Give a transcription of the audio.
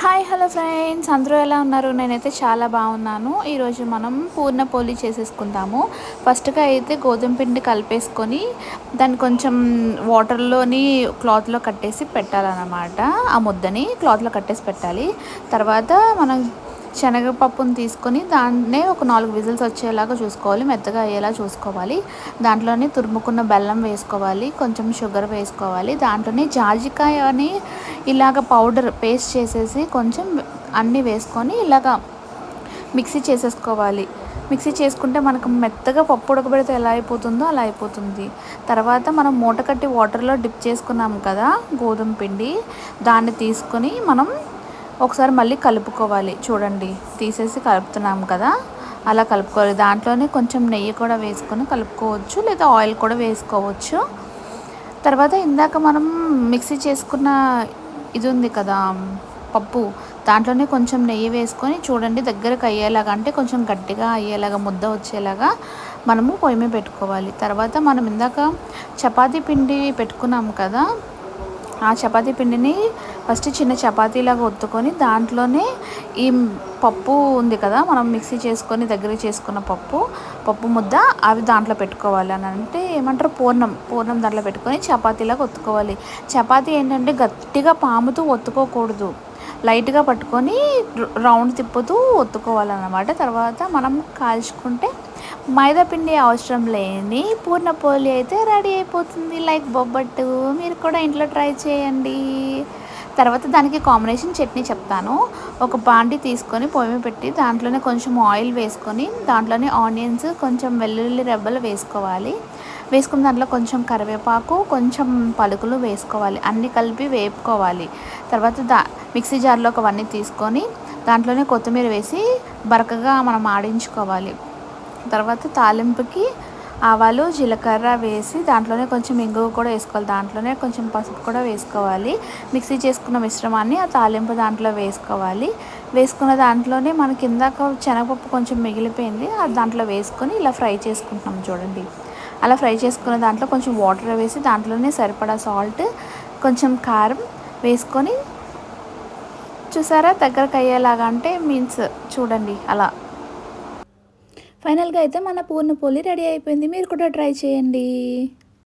Hi hello friends. అందరూ ఎలా ఉన్నారు? నేనైతే చాలా బాగున్నాను. ఈరోజు మనం పూర్ణ పోలి చేసేసుకుందాము. ఫస్ట్గా అయితే గోధుమ పిండి కలిపేసుకొని దాన్ని కొంచెం వాటర్లోని క్లాత్లో కట్టేసి పెట్టాలన్నమాట. ఆ ముద్దని క్లాత్లో కట్టేసి పెట్టాలి. తర్వాత మనం శనగపప్పును తీసుకొని దాన్నే ఒక నాలుగు విజిల్స్ వచ్చేలాగా చూసుకోవాలి మెత్తగా అయ్యేలా చూసుకోవాలి. దాంట్లోనే తురుముకున్న బెల్లం వేసుకోవాలి కొంచెం షుగర్ వేసుకోవాలి. దాంట్లోనే జాజికాయ అని ఇలాగ పౌడర్ పేస్ట్ చేసేసి కొంచెం అన్నీ వేసుకొని ఇలాగ మిక్సీ చేసేసుకోవాలి. మిక్సీ చేసుకుంటే మనకు మెత్తగా పప్పు ఉడకబెడితే ఎలా అయిపోతుందో అలా అయిపోతుంది. తర్వాత మనం మూట కట్టి వాటర్లో డిప్ చేసుకున్నాం కదా గోధుమ పిండి దాన్ని తీసుకొని మనం ఒకసారి మళ్ళీ కలుపుకోవాలి. చూడండి తీసేసి కలుపుతున్నాం కదా? అలా కలుపుకోవాలి. దాంట్లోనే కొంచెం నెయ్యి కూడా వేసుకొని కలుపుకోవచ్చు లేదా ఆయిల్ కూడా వేసుకోవచ్చు. తర్వాత ఇందాక మనం మిక్సీ చేసుకున్న ఇది ఉంది కదా పప్పు. దాంట్లోనే కొంచెం నెయ్యి వేసుకొని చూడండి దగ్గరకు అయ్యేలాగా అంటే కొంచెం గట్టిగా అయ్యేలాగా ముద్ద వచ్చేలాగా మనము పొయ్యి మీద పెట్టుకోవాలి. తర్వాత మనం ఇందాక చపాతీ పిండి పెట్టుకున్నాం కదా ఆ చపాతీ పిండిని ఫస్ట్ చిన్న చపాతీలాగా ఒత్తుకొని దాంట్లోనే ఈ పప్పు ఉంది కదా మనం మిక్సీ చేసుకొని దగ్గర చేసుకున్న పప్పు పప్పు ముద్ద అవి దాంట్లో పెట్టుకోవాలి అని అంటే ఏమంటారు? పూర్ణం పూర్ణం దాంట్లో పెట్టుకొని చపాతీలాగా ఒత్తుకోవాలి. చపాతీ ఏంటంటే గట్టిగా పాముతూ ఒత్తుకోకూడదు. లైట్గా పట్టుకొని రౌండ్ తిప్పుతూ ఒత్తుకోవాలన్నమాట. తర్వాత మనం కాల్చుకుంటే మైదా పిండి అవసరం లేని పూర్ణ పోలి అయితే రెడీ అయిపోతుంది. లైక్ బొబ్బట్టు మీరు కూడా ఇంట్లో ట్రై చేయండి. తర్వాత దానికి కాంబినేషన్ చట్నీ చెప్తాను. ఒక బాండి తీసుకొని పొయ్యి పెట్టి దాంట్లోనే కొంచెం ఆయిల్ వేసుకొని దాంట్లోనే ఆనియన్స్ కొంచెం వెల్లుల్లి రెబ్బలు వేసుకోవాలి. వేసుకున్న దాంట్లో కొంచెం కరివేపాకు కొంచెం పలుకులు వేసుకోవాలి. అన్నీ కలిపి వేపుకోవాలి. తర్వాత దా మిక్సీ జార్లో అవన్నీ తీసుకొని దాంట్లోనే కొత్తిమీర వేసి బరకగా మనం ఆడించుకోవాలి. తర్వాత తాలింపుకి ఆవాలు జీలకర్ర వేసి దాంట్లోనే కొంచెం ఇంగువ కూడా వేసుకోవాలి. దాంట్లోనే కొంచెం పసుపు కూడా వేసుకోవాలి. మిక్సీ చేసుకున్న మిశ్రమాన్ని ఆ తాలింపు దాంట్లో వేసుకోవాలి. వేసుకున్న దాంట్లోనే మనకి ఇందాక శనగపప్పు కొంచెం మిగిలిపోయింది. అది దాంట్లో వేసుకొని ఇలా ఫ్రై చేసుకుంటున్నాం చూడండి. అలా ఫ్రై చేసుకున్న దాంట్లో కొంచెం వాటర్ వేసి దాంట్లోనే సరిపడా సాల్ట్ కొంచెం కారం వేసుకొని చూసారా? దగ్గరకు అయ్యేలాగా అంటే మీన్స్ చూడండి అలా. ఫైనల్గా అయితే మన పూర్ణ పోలి రెడీ అయిపోయింది. మీరు కూడా ట్రై చేయండి.